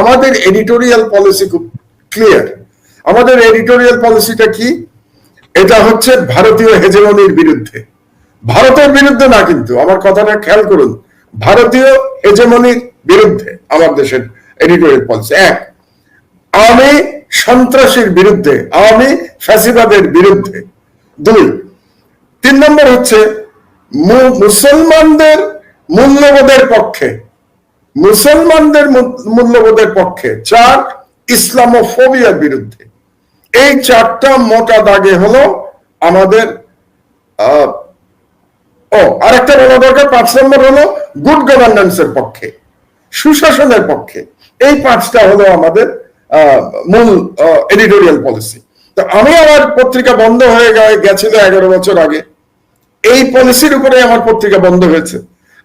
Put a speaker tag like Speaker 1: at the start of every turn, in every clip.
Speaker 1: আমাদের editorial policy খুব clear আমাদের এডিটোরিয়াল পলিসিটা কি? এটা হচ্ছে ভারতীয় হেজেমনির বিরুদ্ধে। ভারতের বিরুদ্ধে না কিন্তু, আমার কথাটা খেয়াল করুন। ভারতীয় হেজেমনির বিরুদ্ধে আমার দেশের এডিটোরিয়াল পলিসি এক, আমি সন্ত্রাসীর বিরুদ্ধে আওয়ামী ফ্যাসিবাদের বিরুদ্ধে। দুই, তিন নম্বর হচ্ছে মুসলমানদের মূল্যবোধের পক্ষে মুসলমানদের মূল্যবোধের পক্ষে চার ইসলামোফোবিয়ার বিরুদ্ধে। এই চারটা মোটা দাগে হলো আমাদের ও, আরেকটা বলা দরকার, পাঁচ নম্বর হলো গুড গভর্নেন্সের পক্ষে, সুশাসনের পক্ষে। এই পাঁচটা হলো আমাদের মূল এডিটোরিয়াল পলিসি তো আমি আমার পত্রিকা বন্ধ হয়ে গেছিল এগারো বছর আগে। এই পলিসির উপরে আমার পত্রিকা বন্ধ হয়েছে।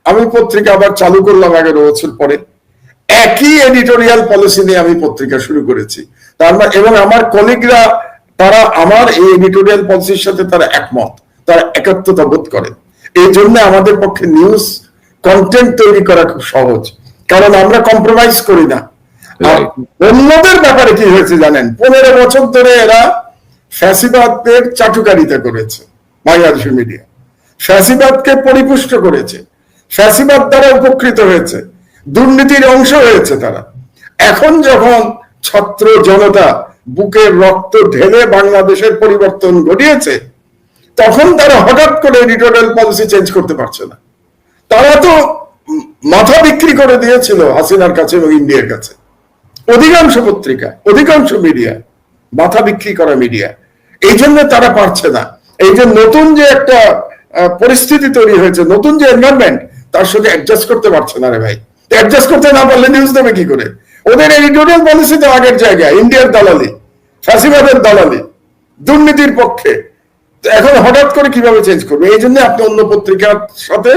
Speaker 1: আমি পত্রিকা আবার চালু করলাম এগারো বছর পরে। একই এডিটোরিয়াল পলিসি নিয়ে আমি পত্রিকা শুরু করেছি। তার মানে এবং আমার কলিগরা তারা আমার এই এডিটোরিয়াল পলিসির সাথে তারা একমত। তারা একাত্মতা বোধ করে এই জন্য আমাদের পক্ষে নিউজ কন্টেন্ট তৈরি করা খুব সহজ। কারণ আমরা কম্প্রোমাইজ করি না। অন্যদের ব্যাপারে কি হয়েছে জানেন? পনেরো বছর ধরে এরা ফ্যাসিবাদদের চাটুকারিতা করেছে বাংলাদেশ মিডিয়া ফ্যাসিবাদকে পরিপুষ্ট করেছে। ফ্যাসিবাদ দ্বারা উপকৃত হয়েছে, দুর্নীতির অংশ হয়েছে তারা। এখন যখন ছাত্র জনতা বুকের রক্ত ঢেলে বাংলাদেশের পরিবর্তন ঘটিয়েছে, তখন তারা হঠাৎ করে এডিটোরিয়াল পলিসি চেঞ্জ করতে পারছে না। তারা তো মাথা বিক্রি করে দিয়েছিল হাসিনার কাছে এবং ইন্ডিয়ার কাছে। অধিকাংশ পত্রিকা, অধিকাংশ মিডিয়া মাথা বিক্রি করা মিডিয়া এই জন্য তারা পারছে না। এই যে নতুন যে একটা পরিস্থিতি তৈরি হয়েছে, নতুন যে এনভায়রনমেন্ট তার সাথে অ্যাডজাস্ট করতে পারছে না রে ভাই। অ্যাডজাস্ট করতে না পারলে নিউজ দেবে কি করে? ওদের এডিটোরিয়াল পলিসি তো আগের জায়গায় ইন্ডিয়ার দালালি ফ্যাসিবাদের দালালি, দুর্নীতির পক্ষে। এখন হঠাৎ করে কীভাবে চেঞ্জ করবে? এই জন্য আপনি অন্য পত্রিকার সাথে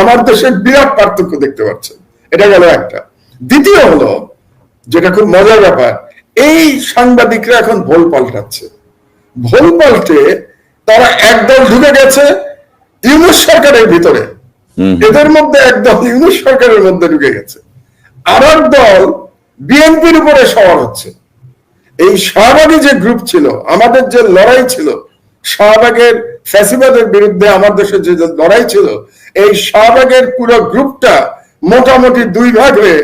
Speaker 1: আমার দেশের বিরাট পার্থক্য দেখতে পাচ্ছেন। এটা গেল একটা। দ্বিতীয় হলো, যেটা খুব মজার ব্যাপার, এই সাংবাদিকরা এখন ভোল পাল্টাচ্ছে। ভোল পাল্টে তারা একদল ঢুকে গেছে, ইউনুস সরকারের ভিতরে। এদের মধ্যে একদল ইউনুস সরকারের মধ্যে ঢুকে গেছে। আর এক দল বিএনপির উপরে সওয়ার হচ্ছে। এই শাহবাগী যে গ্রুপ ছিল, আমাদের যে লড়াই ছিল, শাহবাগের ফ্যাসিবাদের বিরুদ্ধে আমার দেশের যে লড়াই ছিল, এই শাহবাগের পুরো গ্রুপটা মোটামুটি দুই ভাগ হয়ে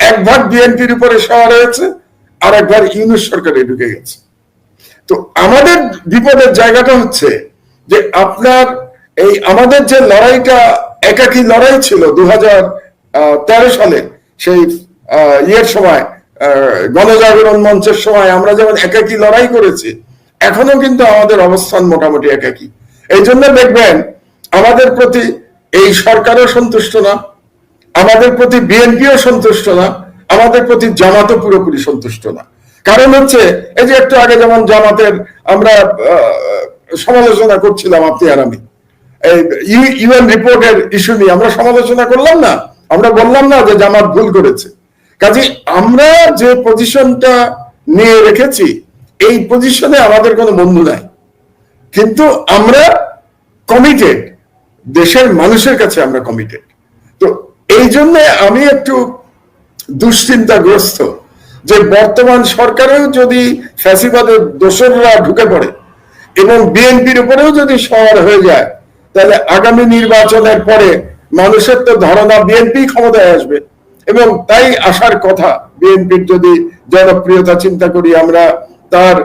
Speaker 1: এক ভাগ বিএনপির উপরে সওয়ার হয়েছে, আর এক ভাগ ইউনুস সরকারে ঢুকে গেছে। তো আমাদের বিপদের জায়গাটা হচ্ছে যে আপনার এই আমাদের যে লড়াইটা একাকী লড়াই ছিল দু তেরো সালে। সেই ইয়ের সময় গণজাগরণ মঞ্চের সময় আমরা যেমন একাকী লড়াই করেছি, এখনও কিন্তু আমাদের অবস্থান মোটামুটি একাকী। এই জন্য দেখবেন, আমাদের প্রতি এই সরকারও সন্তুষ্ট না, আমাদের প্রতি বিএনপিও সন্তুষ্ট না, আমাদের প্রতি জামাতও পুরোপুরি সন্তুষ্ট না। কারণ হচ্ছে, এই যে একটু আগে যেমন জামাতের আমরা সমালোচনা করছিলাম আপনি আর আমি ইউএন রিপোর্টের ইস্যু নিয়ে আমরা সমালোচনা করলাম না। আমরা বললাম না যে জামাত ভুল করেছে। কাজে আমরা যে পজিশনটা নিয়ে রেখেছি, এই পজিশনে আমাদের কোনো বন্ধু নাই। কিন্তু আমরা কমিটেড দেশের মানুষের কাছে আমরা কমিটেড তো এই জন্য আমি একটু দুশ্চিন্তাগ্রস্ত যে বর্তমান সরকারেও যদি ফ্যাসিবাদের দোসররা ঢুকে পড়ে এবং বিএনপির উপরেও যদি সওয়ার হয়ে যায় তাহলে আগামী নির্বাচনের পরে মানুষের তো ধারণা বিএনপি ক্ষমতায় আসবে। এবং তাই আসার কথা বিএনপির যদি জনপ্রিয়তা চিন্তা করি আমরা, তার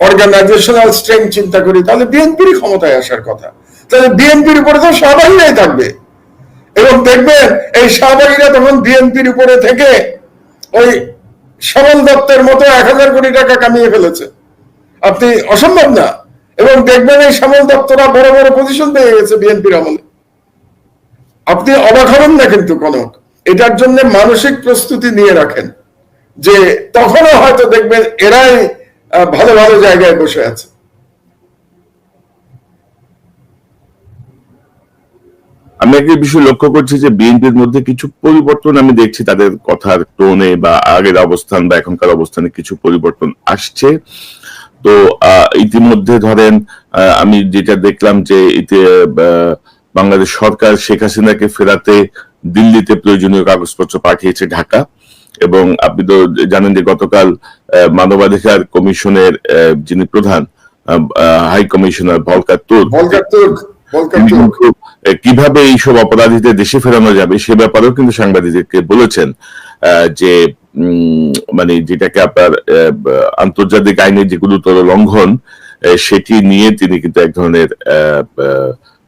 Speaker 1: অর্গানাইজেশনাল স্ট্রেংথ চিন্তা করি, তাহলে বিএনপির ক্ষমতায় আসার কথা। তাহলে বিএনপির উপরে তো সবাই থাকবে। এবং দেখবেন, এই শাহবাগীরা তখন বিএনপির উপরে থেকে ওই শ্যামল দত্তের মতো এক হাজার কোটি টাকা কামিয়ে ফেলেছে। আপনি অসম্ভব না? এবং দেখবেন এই শ্যামল দত্তরা বড় বড় পজিশন পেয়ে গেছে বিএনপির আমলে। আপনি অবাক হবেন না কিন্তু, কনক। এটার জন্য মানসিক প্রস্তুতি নিয়ে রাখেন। যে তখনও হয়তো দেখবেন এরাই ভালো ভালো জায়গায় বসে আছে।
Speaker 2: আমি একটা বিষয় লক্ষ্য করছি যে বিএনপির মধ্যে কিছু পরিবর্তন আমি দেখছি, তাদের কথার টোনে বা আগের অবস্থান বা এখনকার অবস্থানে কিছু পরিবর্তন আসছে। তো আহ, ইতিমধ্যে ধরেন আহ, আমি যেটা দেখলাম যে এতে বাংলাদেশ সরকার শেখ হাসিনাকে ফেরাতে দিল্লিতে প্রয়োজনীয় কাগজপত্র পাঠিয়েছে ঢাকা। এবং আপনি তো জানেন যে গতকাল মানবাধিকার কমিশনের যিনি প্রধান high commissioner Volker Tur
Speaker 1: Turk
Speaker 2: কীভাবে এইসব অপরাধীদের দেশে ফেরানো যাবে সে ব্যাপারেও কিন্তু সাংবাদিকদেরকে বলেছেন যে মানে যেটাকে আপনার আন্তর্জাতিক আইনের যে গুরুতর লঙ্ঘন সেটি নিয়ে তিনি কিন্তু এক ধরনের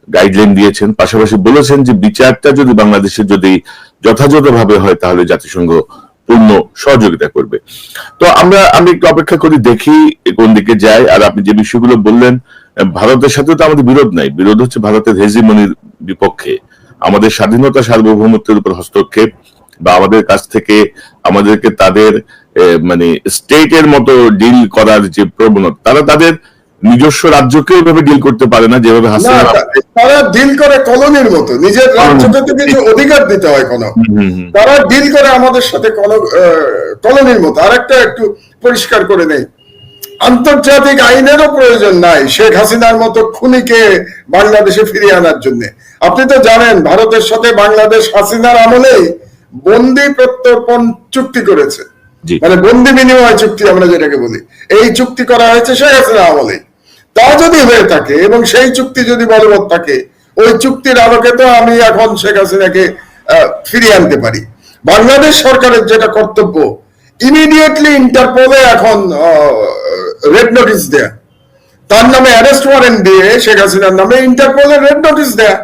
Speaker 2: গাইডলাইন দিয়েছেন। পাশাপাশি বলেছেন যে বিচারটা যদি বাংলাদেশে যদি যথাযথভাবে হয়, তাহলে জাতিসংঘ পূর্ণ সহযোগিতা করবে। তো আমরা, আমি একটু অপেক্ষা করি, দেখি কোন দিকে যায়। আর আপনি যে বিষয়গুলো বললেন ভারতের সাথে তো আমাদের বিরোধ নাই। বিরোধ হচ্ছে ভারতের হেজিমনির বিপক্ষে। আমাদের স্বাধীনতা সার্বভৌমত্বের উপর হস্তক্ষেপ বা আমাদের কাছ থেকে আমাদেরকে তাদের মানে স্টেটের মতো ডিল করার যে প্রবণতা তারা তাদের নিজস্ব রাজ্যকে ওইভাবে ডিল করতে পারে না যেভাবে হাসিনা
Speaker 1: তারা ডিল করে কলোনির মতো নিজের রাজ্যকে তো কিছু অধিকার দিতে হয় কোনো। তারা ডিল করে আমাদের সাথে কলো- কলোনির মতো। আরেকটা একটু পরিষ্কার করে নেই। আন্তর্জাতিক আইনেরও প্রয়োজন নাই শেখ হাসিনার মতো খুনিকে বাংলাদেশে ফিরিয়ে আনার জন্য। আপনি তো জানেন ভারতের সাথে বাংলাদেশ হাসিনার আমলেই বন্দি প্রত্যর্পণ চুক্তি করেছে। মানে বন্দি বিনিময় চুক্তি আমরা যেটাকে বলি। এই চুক্তি করা হয়েছে শেখ হাসিনা আমলে তা যদি হয়ে থাকে এবং সেই চুক্তি যদি বলবৎ থাকে ওই চুক্তির আলোকে তো আমি এখন শেখ হাসিনাকে ফিরিয়ে আনতে পারি। বাংলাদেশ সরকারের যেটা কর্তব্য ইমিডিয়েটলি ইন্টারপোলে এখন রেড নোটিশ দেয়া। তার নামে অ্যারেস্ট ওয়ারেন্ট দিয়ে শেখ হাসিনার নামে ইন্টারপোলে রেড নোটিস দেয়া।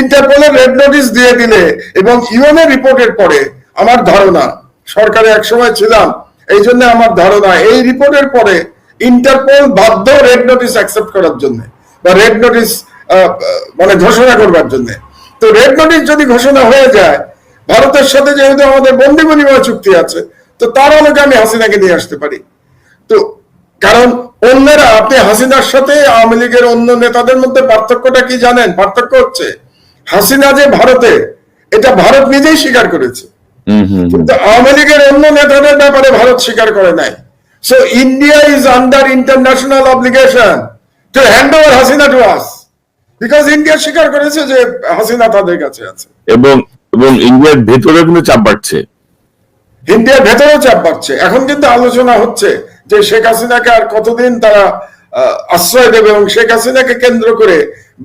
Speaker 1: ইন্টারপোলের রেড নোটিশ দিয়ে দিলে এবং ইউএনএ রিপোর্টের পরে আমার ধারণা, সরকারে এক সময় ছিলাম, এই জন্য আমার ধারণা, এই রিপোর্টের পরে ইন্টারপোল বাধ্য রেড নোটিস অ্যাকসেপ্ট করার জন্য বা রেড নোটিশ মানে ঘোষণা করবার জন্য। তো রেড নোটিস যদি ঘোষণা হয়ে যায়, ভারতের সাথে যেহেতু আমাদের বন্দি বিনিময় চুক্তি আছে, তো তার আলোকে আমি হাসিনাকে নিয়ে আসতে পারি। তো কারণ অন্যরা, আপনি হাসিনার সাথে আওয়ামী লীগের অন্য নেতাদের মধ্যে পার্থক্যটা কি জানেন? পার্থক্য হচ্ছে হাসিনা যে ভারতে এটা ভারত নিজেই স্বীকার করেছে। কিন্তু আওয়ামী লীগের অন্য নেতাদের ব্যাপারে ভারত স্বীকার করে নাই। So India is under international obligation to hand over Hasina to us because India স্বীকার করেছে যে হাসিনা তাদের কাছে আছে।
Speaker 2: এবং এবং ইন্ডিয়ার ভেতরে কিন্তু চাপ বাড়ছে।
Speaker 1: ইন্ডিয়ার ভেতরেও চাপ বাড়ছে। এখন কিন্তু আলোচনা হচ্ছে যে শেখ হাসিনাকে আর কতদিন তারা আশ্রয় দেবে এবং শেখ হাসিনাকে কেন্দ্র করে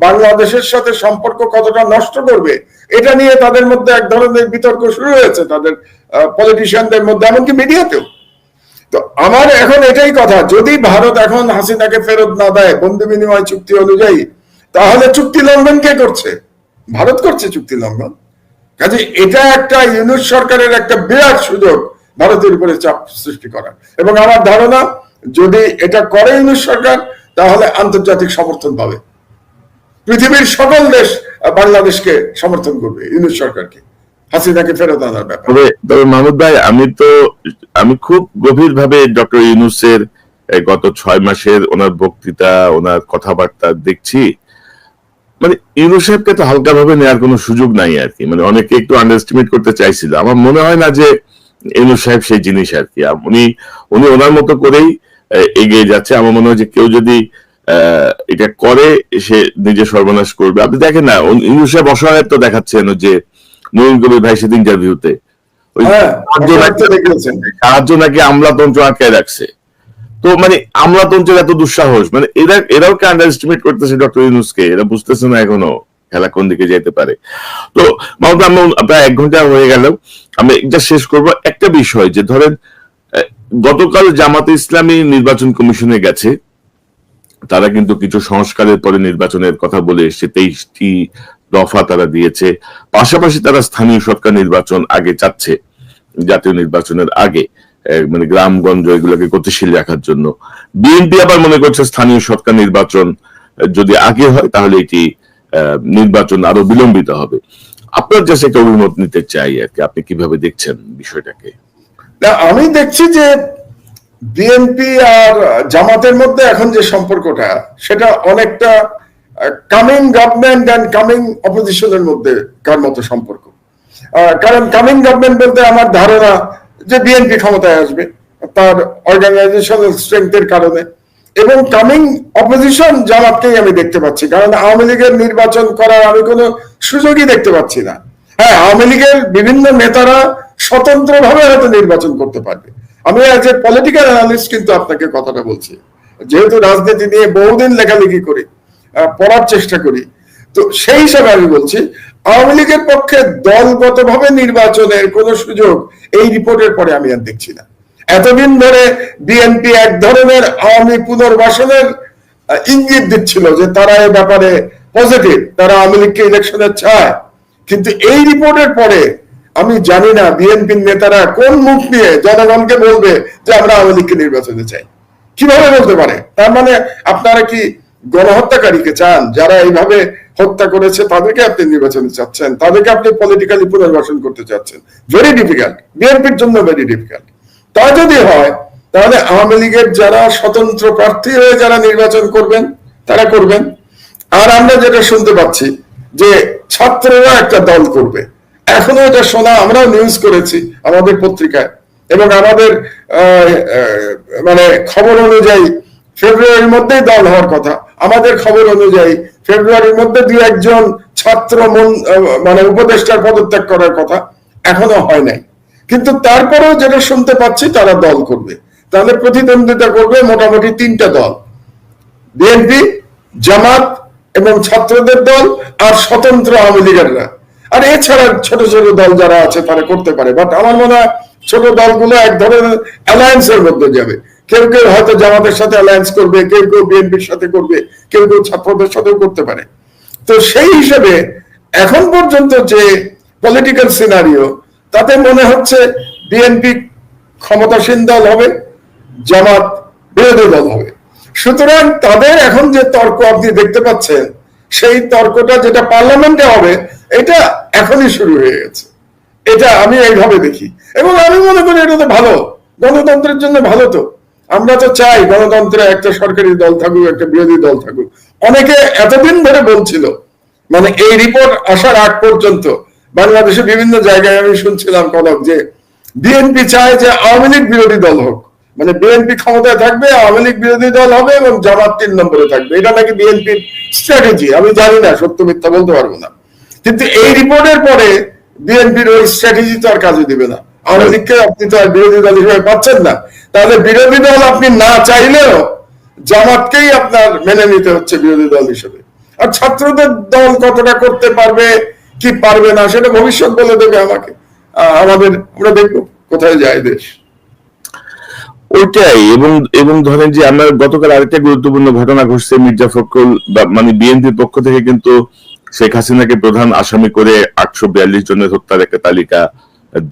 Speaker 1: বাংলাদেশের সাথে সম্পর্ক কতটা নষ্ট করবে, এটা নিয়ে তাদের মধ্যে এক ধরনের বিতর্ক শুরু হয়েছে তাদের পলিটিশিয়ানদের মধ্যে, এমনকি মিডিয়াতেও তো আমার এখন এটাই কথা, যদি ভারত এখন হাসিনাকে ফেরত না দেয় বন্ধু বিনিময় চুক্তি অনুযায়ী, তাহলে চুক্তি লঙ্ঘন কে করছে? ভারত করছে চুক্তি লঙ্ঘন। কাজে এটা একটা ইউনুস সরকারের একটা বিরাট সুযোগ ভারতের উপরে চাপ সৃষ্টি করার। এবং আমার ধারণা যদি এটা করে ইউনুস সরকার, তাহলে আন্তর্জাতিক সমর্থন পাবে। পৃথিবীর সকল দেশ বাংলাদেশকে সমর্থন করবে, ইউনুস সরকারকে। হাসিনাকে ফেরত আনার ব্যাপারে।
Speaker 2: তবে মাহমুদ ভাই, আমি তো, আমি খুব ডক্টর ইউনুসের গত ছয় মাসের ওনার বক্তৃতা, ওনার কথাবার্তা দেখছি। মানে ইউনুস তো হালকা ভাবে নেওয়ার কোনো সুযোগ নাই আর কি। মানে অনেকে একটু আন্ডারস্টিমেট করতে চাইছিল। আমার মনে হয় না যে ইউনুস সাহেব সেই জিনিস আর কি। উনি উনি ওনার মতো করেই এগিয়ে যাচ্ছে। আমার মনে হয় যে কেউ যদি এটা করে সে নিজে সর্বনাশ করবে। আপনি দেখেন না উনি- ইউনুস সাহেব অসহায়ত্ব দেখাচ্ছেন যে নুরুল কবির ভাই সেদিন ইন্টারভিউতে
Speaker 1: হ্যাঁ
Speaker 2: সাহায্য নাকি- আমলাতন্ত্র আটকায় রাখছে। তো মানে আমলাতন্ত্রের এত দুঃসাহস মানে এরা এরাও কে আন্ডারএস্টিমেট করতেছে ডক্টর ইউনুসকে? এরা বুঝতেছে না এখনও খেলা কোন দিকে যেতে পারে। তো মাহমুদ আমরা প্রায় এক ঘণ্টা হয়ে গেল। আমি এটা শেষ করব। একটা বিষয় যে ধরেন গতকাল জামাতে ইসলামী নির্বাচন কমিশনে গেছে। তারা কিন্তু কিছু সংস্কারের পরে নির্বাচনের কথা বলে এসছে। তেইশটি দফা তারা দিয়েছে। পাশাপাশি তারা স্থানীয় সরকার নির্বাচন আগে চাচ্ছে, জাতীয় নির্বাচনের আগে মানে গ্রামগঞ্জ এগুলোকে গতিশীল রাখার জন্য। বিএনপি আবার মনে করছে স্থানীয় সরকার নির্বাচন যদি আগে হয় তাহলে এটি নির্বাচন আরও বিলম্বিত হবে। আপনার কাছে একটা অভিমত নিতে চাই আর কি। আপনি কীভাবে দেখছেন বিষয়টাকে?
Speaker 1: আমি দেখছি যে বিএনপি আর জামাতের মধ্যে এখন যে সম্পর্কটা, সেটা অনেকটা কামিং গভর্নমেন্ট অ্যান্ড কামিং অপোজিশনের মধ্যে কার মতো সম্পর্ক? কারণ কামিং গভর্নমেন্ট বলতে আমার ধারণা যে বিএনপি ক্ষমতায় আসবে, তার অর্গানাইজেশনাল স্ট্রেংথের কারণে। এবং কামিং অপোজিশন জামাতকেই আমি দেখতে পাচ্ছি, কারণ আওয়ামী লীগের নির্বাচন করার আমি কোনো সুযোগই দেখতে পাচ্ছি না। হ্যাঁ আওয়ামী লীগের বিভিন্ন নেতারা স্বতন্ত্রভাবে হয়তো নির্বাচন করতে পারবে। আমি অ্যাজ এ পলিটিক্যাল অ্যানালিস্ট কিন্তু আপনাকে কথাটা বলছি। যেহেতু রাজনীতি নিয়ে বহুদিন লেখালেখি করি পড়ার চেষ্টা করি, তো সেই হিসাবে আমি বলছি, আওয়ামী লীগের পক্ষে দলগতভাবে নির্বাচনের কোন সুযোগ এই রিপোর্টের পরে আমি আর দেখছি না। এতদিন ধরে বিএনপি এক ধরনের আওয়ামী পুনর্বাসনের ইঙ্গিত দিচ্ছিল যে তারা এ ব্যাপারে পজিটিভ তারা আওয়ামী লীগকে ইলেকশনে চায়। কিন্তু এই রিপোর্টের পরে আমি জানি না, বিএনপির নেতারা কোন মুখ নিয়ে জনগণকে বলবে যে আমরা আওয়ামী লীগকে নির্বাচনে চাই। কীভাবে বলতে পারে? তার মানে আপনারা কি গণহত্যাকারীকে চান? যারা এইভাবে হত্যা করেছে, তাদেরকে আপনি নির্বাচনে চাচ্ছেন? তাদেরকে আপনি পলিটিক্যালি পুনর্বাসন করতে চাচ্ছেন? ভেরি ডিফিকাল্ট বিএনপির জন্য ভেরি ডিফিকাল্ট তা যদি হয়, তাহলে আওয়ামী লীগের যারা স্বতন্ত্র প্রার্থী হয়ে যারা নির্বাচন করবেন, তারা করবেন। আর আমরা যেটা শুনতে পাচ্ছি যে ছাত্ররা একটা দল করবে। এখনও এটা শোনা আমরাও নিউজ করেছি, আমাদের পত্রিকায়। এবং আমাদের মানে খবর অনুযায়ী ফেব্রুয়ারির মধ্যেই দল হওয়ার কথা। আমাদের খবর অনুযায়ী ফেব্রুয়ারির মধ্যে দু একজন ছাত্র মন উপদেষ্টার পদত্যাগ করার কথা এখনও হয় নাই। কিন্তু তারপরেও যেটা শুনতে পাচ্ছি, তারা দল করবে। তাহলে প্রতিদ্বন্দ্বিতা করবে মোটামুটি তিনটা দল। বিএনপি, জামাত এবং ছাত্রদের দল আর স্বতন্ত্র আওয়ামী লীগেররা। আর এছাড়া ছোট ছোট দল যারা আছে তারা করতে পারে। বাট আমার মনে হয় ছোট দলগুলো এক ধরনের অ্যালায়েন্সের মধ্যে যাবে। কেউ কেউ হয়তো জামাতের সাথে অ্যালায়েন্স করবে, কেউ কেউ বিএনপির সাথে করবে, কেউ কেউ ছাত্রদের সাথেও করতে পারে। তো সেই হিসেবে এখন পর্যন্ত যে পলিটিক্যাল সিনারিও তাতে মনে হচ্ছে বিএনপি ক্ষমতাসীন দল হবে, জামাত বিরোধী দল হবে। সুতরাং তাদের এখন যে তর্ক আপনি দেখতে পাচ্ছেন সেই তর্কটা যেটা পার্লামেন্টে হবে, এটা এখনই শুরু হয়ে গেছে। এটা আমি এইভাবে দেখি। এবং আমি মনে করি এটা তো ভালো। গণতন্ত্রের জন্য ভালো তো। আমরা তো চাই গণতন্ত্রে একটা সরকারি দল থাকুক, একটা বিরোধী দল থাকুক। অনেকে এতদিন ধরে বলছিল মানে এই রিপোর্ট আসার আগ পর্যন্ত, বাংলাদেশে বিভিন্ন জায়গায় আমি শুনছিলাম কলক যে, বিএনপি চায় যে আওয়ামী লীগ বিরোধী দল হোক। মানে বিএনপি ক্ষমতায় থাকবে আওয়ামী লীগ বিরোধী দল হবে এবং জামাত তিন নম্বরে থাকবে। এটা নাকি বিএনপির স্ট্র্যাটেজি আমি জানি না সত্য মিথ্যা বলতে পারব না। কিন্তু এই রিপোর্টের পরে বিএনপির ওই স্ট্র্যাটেজি তো আর কাজে দিবে না। আওয়ামী লীগকে আপনি তো আর বিরোধী দল হিসেবে পাচ্ছেন না। তাহলে বিরোধী দল আপনি না চাইলেও জামাতকেই আপনার মেনে নিতে হচ্ছে বিরোধী দল হিসেবে। আর ছাত্রদের দল কতটা করতে পারবে কি পারবে না সেটা ভবিষ্যৎ বলে দেবে আমাকে। আহ, আমাদের আমরা দেখব কোথায় যায় দেশ।
Speaker 2: ওইটাই এবং এবং ধরেন যে আমরা গতকাল আরেকটা গুরুত্বপূর্ণ ঘটনা ঘটছে মির্জা ফখরুল মানে বিএনপির পক্ষ থেকে কিন্তু শেখ হাসিনাকে প্রধান আসামি করে আটশো বিয়াল্লিশ জনের হত্যার একটা তালিকা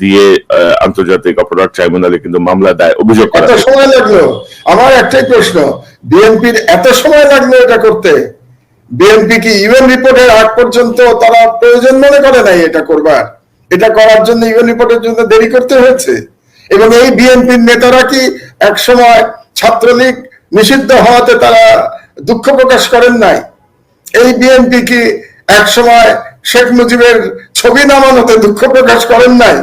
Speaker 2: দিয়ে আন্তর্জাতিক অপরাধ ট্রাইব্যুনালে কিন্তু মামলা দায় অভিযোগ করা
Speaker 1: এত সময় লাগল। আমার একটাই প্রশ্ন বিএনপির এত সময় লাগল এটা করতে? বিএনপি কি ইউএন রিপোর্টের আগ পর্যন্ত তারা প্রয়োজন মনে করে নাই এটা করবার? এটা করার জন্য ইউএন রিপোর্টের জন্য দেরি করতে হয়েছে? এবং এই বিএনপির নেতারা কি এক সময় ছাত্রলীগ নিষিদ্ধ হওয়াতে তারা দুঃখ প্রকাশ করেন নাই। এই বিএনপি কি এক সময় শেখ মুজিবের ছবি নামানোতে দুঃখ প্রকাশ করেন নাই?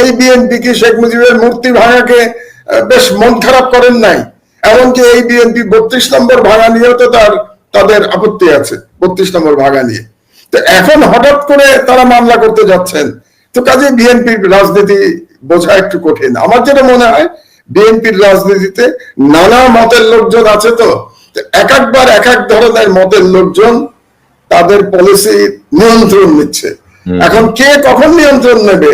Speaker 1: এই বিএনপি কি শেখ মুজিবের মূর্তি ভাঙাকে বেশ মন খারাপ করেন নাই? এমনকি এই বিএনপি বত্রিশ নম্বর ভাঙা নিয়েও তো তার, তাদের আপত্তি আছে, বত্রিশ নম্বর ভাঙা নিয়ে। তো এখন হঠাৎ করে তারা মামলা করতে যাচ্ছেন। তো কাজে বিএনপির রাজনীতি বোঝা একটু কঠিন। আমার যেটা মনে হয় বিএনপির রাজনীতিতে নানা মতের লোকজন আছে তো। এক একবার এক এক ধরনের মতের লোকজন তাদের পলিসি নিয়ন্ত্রণ নিচ্ছে। এখন কে কখন নিয়ন্ত্রণ নেবে?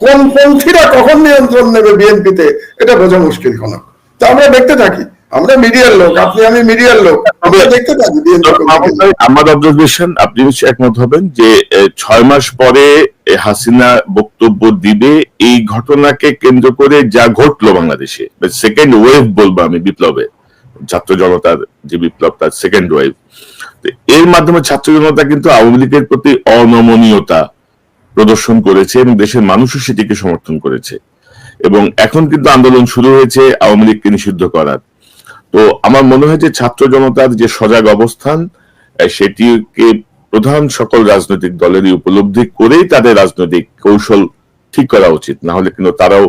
Speaker 1: কোন পন্থীরা কখন নিয়ন্ত্রণ নেবে বিএনপিতে? এটা বোঝা মুশকিল কোন তো আমরা দেখতে থাকি। আমরা মিডিয়ার লোক আপনি আমি মিডিয়ার লোক। আমরা দেখতে
Speaker 2: অবজারভেশন আপনি নিশ্চয়ই একমত হবেন যে ছয় মাস পরে হাসিনা বক্তব্য দিবে। এই ঘটনাকে কেন্দ্র করে যা ঘটলো বাংলাদেশে সেকেন্ড ওয়েভ বলব আমি বিপ্লবে। ছাত্র জনতার যে বিপ্লব তার সেকেন্ড ওয়েভ এর মাধ্যমে ছাত্র জনতা কিন্তু আওয়ামী লীগের প্রতি অনমনীয়তা প্রদর্শন করেছে এবং দেশের মানুষও সেটিকে সমর্থন করেছে। এবং এখন কিন্তু আন্দোলন শুরু হয়েছে আওয়ামী লীগকে নিষিদ্ধ করার। তো আমার মনে হয় যে ছাত্র জনতার যে সজাগ অবস্থান সেটিকে প্রধান সকল রাজনৈতিক দলেরই উপলব্ধি করেই তাদের রাজনৈতিক কৌশল ঠিক করা উচিত। না হলে কিন্তু তারাও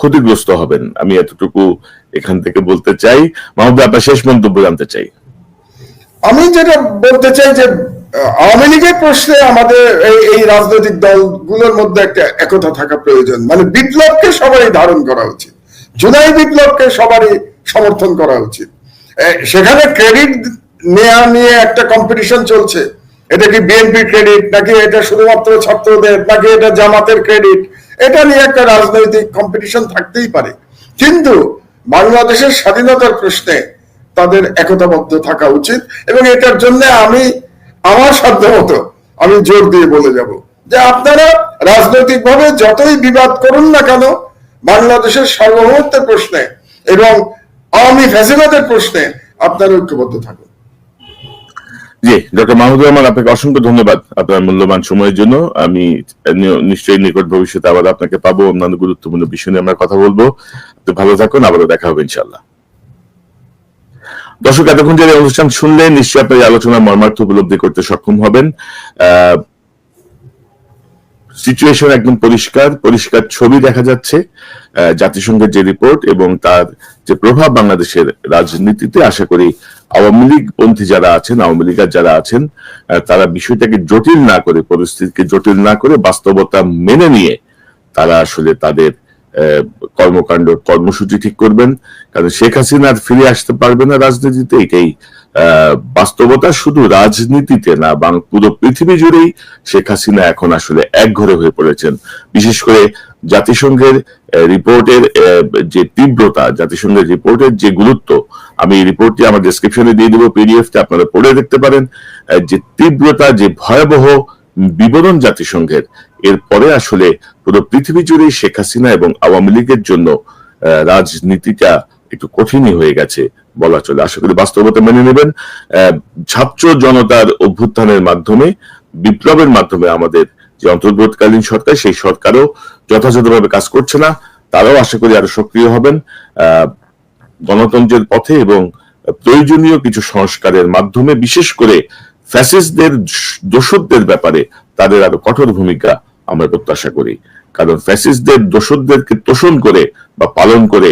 Speaker 2: ক্ষতিগ্রস্ত হবেন। আমি এতটুকু এখান থেকে বলতে চাই। মাহমুদ আপনার শেষ মন্তব্য জানতে চাই।
Speaker 1: আমি যেটা বলতে চাই যে আওয়ামী লীগের প্রশ্নে আমাদের এই রাজনৈতিক দলগুলোর মধ্যে একটা একতা থাকা প্রয়োজন। মানে বিপ্লবকে সবারই ধারণ করা উচিত। জুলাই বিপ্লবকে সবারই সমর্থন করা উচিত। সেখানে ক্রেডিট নেওয়া নিয়ে একটা কম্পিটিশন চলছে। এটা কি বিএনপি ক্রেডিট নাকি এটা শুধুমাত্র ছাত্রদের, নাকি এটা জামাতের ক্রেডিট এটা নিয়ে একটা রাজনৈতিক কম্পিটিশন থাকতেই পারে। কিন্তু বাংলাদেশের স্বাধীনতার প্রশ্নে তাদের একতাবদ্ধ থাকা উচিত এবং এটার জন্য আমি, আমার সাধ্য মতো আমি জোর দিয়ে বলে যাব যে আপনারা রাজনৈতিকভাবে যতই বিবাদ করুন না কেন, বাংলাদেশের সার্বভৌমত্বের প্রশ্নে এবং আওয়ামী ফ্যাসিবাদের প্রশ্নে আপনারা ঐক্যবদ্ধ থাকুন।
Speaker 2: জি, ডক্টর মাহমুদুর রহমান, আপনাকে অসংখ্য ধন্যবাদ আপনার মূল্যবান সময়ের জন্য। আমি নিশ্চয়ই নিকট ভবিষ্যতে আবার আপনাকে পাবো, অন্যান্য গুরুত্বপূর্ণ বিষয় নিয়ে আমরা কথা বলব। আপনি ভালো থাকুন, আবারও দেখা হবে ইনশাল্লাহ দর্শক, এতক্ষণ যে অনুষ্ঠান শুনলেন, নিশ্চয়ই আপনার আলোচনার মর্মার্থ উপলব্ধি করতে সক্ষম হবেন। আহ সিচুয়েশন একদম পরিষ্কার পরিষ্কার ছবি দেখা যাচ্ছে জাতিসংঘের যে রিপোর্ট এবং তার যে প্রভাব বাংলাদেশের রাজনীতিতে, আশা করি আওয়ামী লীগ পন্থী যারা আছেন, আওয়ামী লীগের যারা আছেন তারা বিষয়টাকে জটিল না করে, পরিস্থিতিকে জটিল না করে বাস্তবতা মেনে নিয়ে তারা আসলে তাদের কর্মকাণ্ড, কর্মসূচি ঠিক করবেন। কারণ শেখ হাসিনা আর ফিরে আসতে পারবে না রাজনীতিতে, এটাই বাস্তবতা। শুধু রাজনীতিতে না, বাং, পুরো পৃথিবী জুড়েই শেখ হাসিনা এখন আসলে একঘরে হয়ে পড়েছেন। বিশেষ করে জাতিসংঘের রিপোর্টের যে তীব্রতা, জাতিসংঘের রিপোর্টের যে গুরুত্ব, আমি রিপোর্টটি আমার ডেসক্রিপশনে দিয়ে দেবো পিডিএফটা আপনারা পড়ে দেখতে পারেন। যে তীব্রতা, যে ভয়াবহ বিবরণ জাতিসংঘের। এরপরে আসলে পুরো পৃথিবী জুড়েই শেখ হাসিনা এবং আওয়ামী লীগের জন্য রাজনীতিটা একটু কঠিনই হয়ে গেছে বলা চলে। আশা করি বাস্তবতা মেনে নেবেন। ছাত্র জনতার অভ্যুত্থানের মাধ্যমে, বিপ্লবের মাধ্যমে আমাদের যে অন্তর্বর্তীকালীন সরকার, সেই সরকারও যথাযথভাবে কাজ করছে না। তারাও আশা করি আরও সক্রিয় হবেন। গণতন্ত্রের পথে এবং প্রয়োজনীয় কিছু সংস্কারের মাধ্যমে, বিশেষ করে ফ্যাসিস্টদের দোষদের ব্যাপারে তাদের আরও কঠোর ভূমিকা আমরা প্রত্যাশা করি। কারণ ফ্যাসিস্টদের দোষদেরকে তোষণ করে বা পালন করে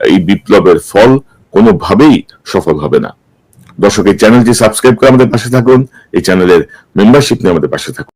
Speaker 2: এই বিপ্লবের ফল কোনোভাবেই সফল হবে না। দর্শক, এই চ্যানেলটি সাবস্ক্রাইব করে আমাদের পাশে থাকুন। এই চ্যানেলের মেম্বারশিপ নিয়ে আমাদের পাশে থাকুন।